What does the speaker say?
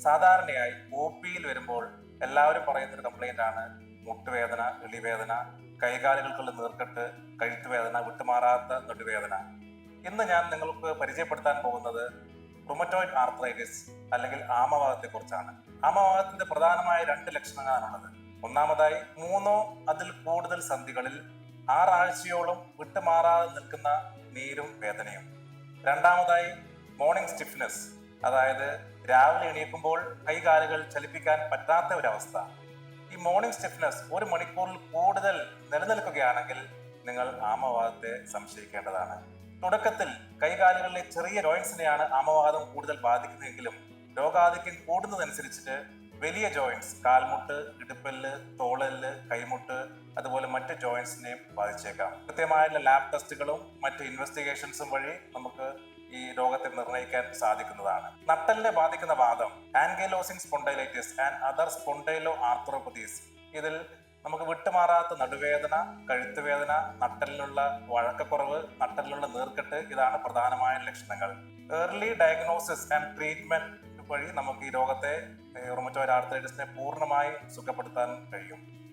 സാധാരണയായി ഒ പിയിൽ വരുമ്പോൾ എല്ലാവരും പറയുന്ന ഒരു കംപ്ലൈന്റ് ആണ്. മുട്ടുവേദന എളിവേദന കൈകാലുകൾക്കുള്ള നീർക്കെട്ട് കഴുത്തുവേദന വിട്ടുമാറാത്ത നടുവേദന. ഇന്ന് ഞാൻ നിങ്ങൾക്ക് പരിചയപ്പെടുത്താൻ പോകുന്നത് റുമറ്റോയിഡ് ആർത്രൈറ്റിസ് അല്ലെങ്കിൽ ആമവാദത്തെ കുറിച്ചാണ് ആമവാദത്തിന്റെ പ്രധാനമായ രണ്ട് ലക്ഷണങ്ങളാണുള്ളത്. ഒന്നാമതായി മൂന്നോ അതിൽ കൂടുതൽ സന്ധികളിൽ ആറാഴ്ചയോളം വിട്ടുമാറാതെ നിൽക്കുന്ന നീരും വേദനയും. രണ്ടാമതായി മോർണിംഗ് സ്റ്റിഫ്നെസ് അതായത് രാവിലെ എണീക്കുമ്പോൾ കൈകാലുകൾ ചലിപ്പിക്കാൻ പറ്റാത്ത ഒരവസ്ഥ. ഈ മോർണിംഗ് സ്റ്റിഫ്നെസ് ഒരു മണിക്കൂറിൽ കൂടുതൽ നിലനിൽക്കുകയാണെങ്കിൽ നിങ്ങൾ ആമവാദത്തെ സംശയിക്കേണ്ടതാണ്. തുടക്കത്തിൽ കൈകാലുകളിലെ ചെറിയ ജോയിന്റ്സിനെയാണ് ആമവാദം കൂടുതൽ ബാധിക്കുന്നതെങ്കിലും രോഗാധിക്യം കൂടുന്നതനുസരിച്ചിട്ട് വലിയ ജോയിന്റ്സ് കാൽമുട്ട് ഇടുപ്പല്ല് തോളൽ കൈമുട്ട് അതുപോലെ മറ്റ് ജോയിന്റ്സിനെയും ബാധിച്ചേക്കാം. കൃത്യമായുള്ള ലാബ് ടെസ്റ്റുകളും മറ്റ് ഇൻവെസ്റ്റിഗേഷൻസും വഴി നമുക്ക് ഈ രോഗത്തെ നിർണയിക്കാൻ സാധിക്കുന്നതാണ്. നട്ടലിനെ ബാധിക്കുന്ന വാദം ankylosing spondylitis and other spondyloarthropathies ഇതിൽ നമുക്ക് വിട്ടുമാറാത്ത നടുവേദന കഴുത്തുവേദന നട്ടലിലുള്ള വഴക്കക്കുറവ് നട്ടലിലുള്ള നീർക്കെട്ട് ഇതാണ് പ്രധാനമായ ലക്ഷണങ്ങൾ. ഏർലി ഡയഗ്നോസിസ് ആൻഡ് ട്രീറ്റ്മെന്റ് വഴി നമുക്ക് ഈ രോഗത്തെ റൊമറ്റോയിഡ് ആർത്രൈറ്റിസിനെ പൂർണമായി സുഖപ്പെടുത്താൻ കഴിയും.